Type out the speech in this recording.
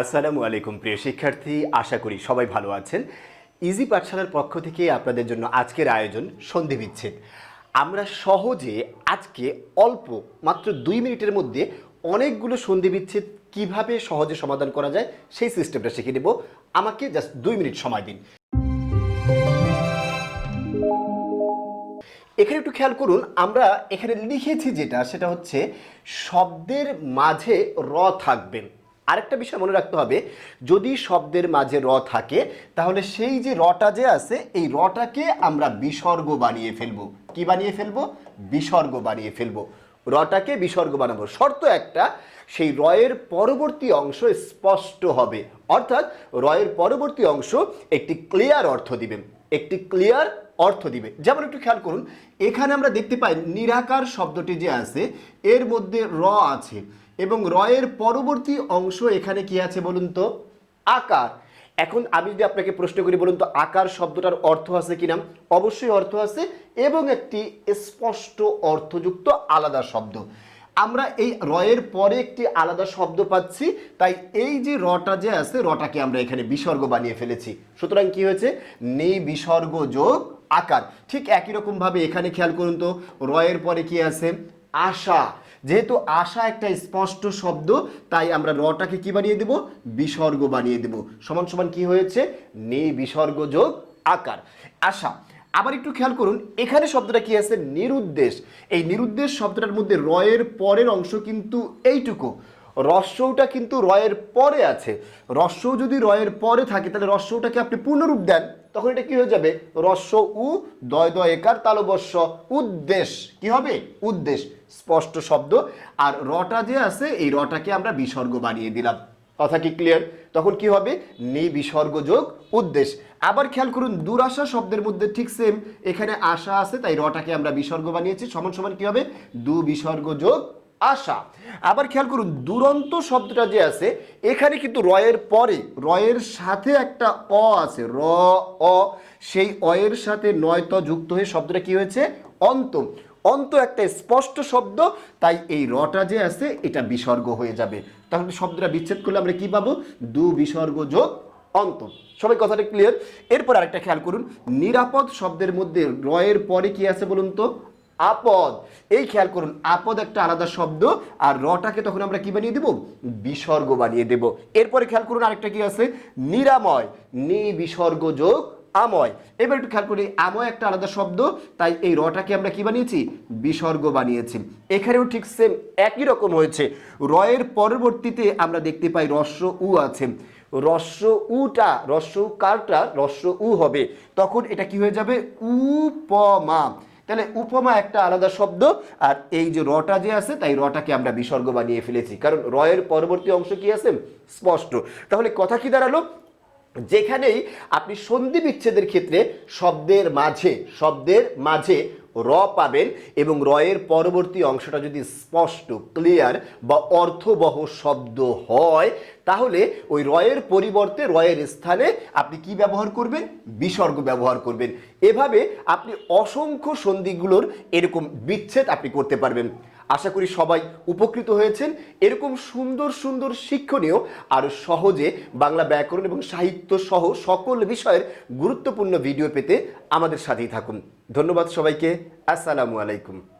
আসসালামু আলাইকুম, প্রিয় শিক্ষার্থী। আশা করি সবাই ভালো আছেন। ইজি পাঠশালার পক্ষ থেকে আপনাদের জন্য আজকের আয়োজন সন্ধি বিচ্ছেদ। আমরা সহজে আজকে অল্প মাত্র দুই মিনিটের মধ্যে অনেকগুলো সন্ধি বিচ্ছেদ কীভাবে সহজে সমাধান করা যায় সেই সিস্টেমটা শিখে নেব আমাকে জাস্ট দুই মিনিট সময় দিন। এখানে একটু খেয়াল করুন, আমরা এখানে লিখেছি যেটা, সেটা হচ্ছে, শব্দের মাঝে র থাকবেন। আরেকটা বিষয় মনে রাখতে হবে, যদি শব্দের মাঝে র থাকে, তাহলে সেই যে রটা যে আছে, এই রটাকে আমরা বিসর্গ বানিয়ে ফেলব। কি বানিয়ে ফেলব? বিসর্গ বানিয়ে ফেলব। রটাকে বিসর্গ বানাবো। শর্ত একটা, সেই রয়ের পরবর্তী অংশ স্পষ্ট হবে। অর্থাৎ রয়ের পরবর্তী অংশ একটি ক্লিয়ার অর্থ দিবেন একটি ক্লিয়ার অর্থ দিবে। যেমন একটু খেয়াল করুন, এখানে আমরা দেখতে পাই নিরাকার শব্দটি যে আছে, এর মধ্যে র আছে। এবং রয়ের পরবর্তী অংশ এখানে কি আছে বলুন তো? আকার। এখন আমি যদি আপনাকে প্রশ্ন করি বলুন তো, আকার শব্দটার অর্থ আছে কিনা অবশ্যই অর্থ আছে এবং একটি স্পষ্ট অর্থযুক্ত আলাদা শব্দ। আমরা এই রয়ের পরে একটি আলাদা শব্দ পাচ্ছি, তাই এই যে রটা যে আছে, রটাকে আমরা এখানে বিসর্গ বানিয়ে ফেলেছি। সুতরাং কি হয়েছে? নে বিসর্গ যোগ আকার। ঠিক একই রকম ভাবে এখানে খেয়াল করুন তো, রয়ের পরে কি আছে? আশা। যেহেতু আশা একটা স্পষ্ট শব্দ, তাই আমরা রটাকে কি বানিয়ে দেব? বিসর্গ বানিয়ে দেব। সমান সমান কি হয়েছে? নে বিসর্গ যোগ আকার। আশা আবার একটু খেয়াল করুন, এখানে শব্দটা কি আছে? নিরুদ্দেশ। এই নিরুদ্দেশ শব্দটার মধ্যে রয়ের পরের অংশ কিন্তু এইটুকু। রস্যটা কিন্তু রয়ের পরে আছে। রস্য যদি রয়ের পরে থাকে, তাহলে রস্যটাকে আপনি পূর্ণরূপ দেন, তখন এটা কি হয়ে যাবে? রস্য উ দয় দয় একার তালবস্য উদ্দেশ। কি হবে? উদ্দেশ। স্পষ্ট শব্দ। আর রটা যে আছে, এই রটাকে আমরা বিসর্গ বানিয়ে দিলাম। কথা কি ক্লিয়ার তখন কি হবে? নি বিসর্গ যোগ উদ্দেশ। আবার খেয়াল করুন, দুরাশা শব্দের মধ্যে ঠিক সেম এখানে আশা আছে, তাই রটাকে আমরা বিসর্গ বানিয়েছি। সমান সমান কি হবে? দু বিসর্গ যোগ আশা। আবার খেয়াল করুন, দুরন্ত শব্দটা যে আছে, এখানে কিন্তু রয়ের পরে, রয়ের সাথে একটা অ আছে, র, অ। সেই অয়ের সাথে নয়ত যুক্ত হয়ে শব্দটা কি হয়েছে? অন্ত। অন্ত একটা স্পষ্ট শব্দ, তাই এই রটা যে আছে, এটা বিসর্গ হয়ে যাবে। তাহলে শব্দটা বিচ্ছেদ করলে আমরা কি পাবো? দু বিসর্গ যোগ অন্ত। সবাই কথাটা ক্লিয়ার এরপর আরেকটা খেয়াল করুন, নিরাপদ শব্দের মধ্যে রয়ের পরে কি আছে বলুন তো? আপদ। এই খেয়াল করুন, আপদ একটা আলাদা শব্দ আর রটাকে তখন আমরা কি বানিয়ে দেব? বিসর্গ বানিয়ে দেব। এরপরে খেয়াল করুন আরেকটা কি আছে? নিরাময়। নি, বিসর্গ, যোগ, আময়। এবার একটু খেয়াল করি, আময় একটা আলাদা শব্দ, তাই এই রটাকে আমরা কি বানিয়েছি? বিসর্গ বানিয়েছি। এখানেও ঠিক সেম একই রকম হয়েছে। রয়ের পরবর্তীতে আমরা দেখতে পাই রস্য উ আছে। রস্য উটা, রস্য কারটা, রস্য উ হবে। তখন এটা কি হয়ে যাবে? উপমা। তাহলে উপমা একটা আলাদা শব্দ, আর এই যে রটা যে আছে, তাই রটাকে আমরা বিসর্গ বানিয়ে ফেলেছি। কারণ রয়ের পরবর্তী অংশ কি আছে? স্পষ্ট। তাহলে কথা কি দাঁড়াল? যেখানেই আপনি সন্ধি বিচ্ছেদের ক্ষেত্রে শব্দের মাঝে শব্দের মাঝে র পাবেন এবং রয়ের পরবর্তী অংশটা যদি স্পষ্ট ক্লিয়ার বা অর্থবহ শব্দ হয়, তাহলে ওই রয়ের পরিবর্তে রয়ের স্থানে আপনি কি ব্যবহার করবেন? বিসর্গ ব্যবহার করবেন। এভাবে আপনি অসংখ্য সন্ধিগুলোর এরকম বিচ্ছেদ আপনি করতে পারবেন। আশা করি সবাই উপকৃত হয়েছেন। এরকম সুন্দর সুন্দর শিক্ষণীয় আর সহজে বাংলা ব্যাকরণ এবং সাহিত্য সহ সকল বিষয়ের গুরুত্বপূর্ণ ভিডিও পেতে আমাদের সাথেই থাকুন। ধন্যবাদ সবাইকে। আসসালামু আলাইকুম।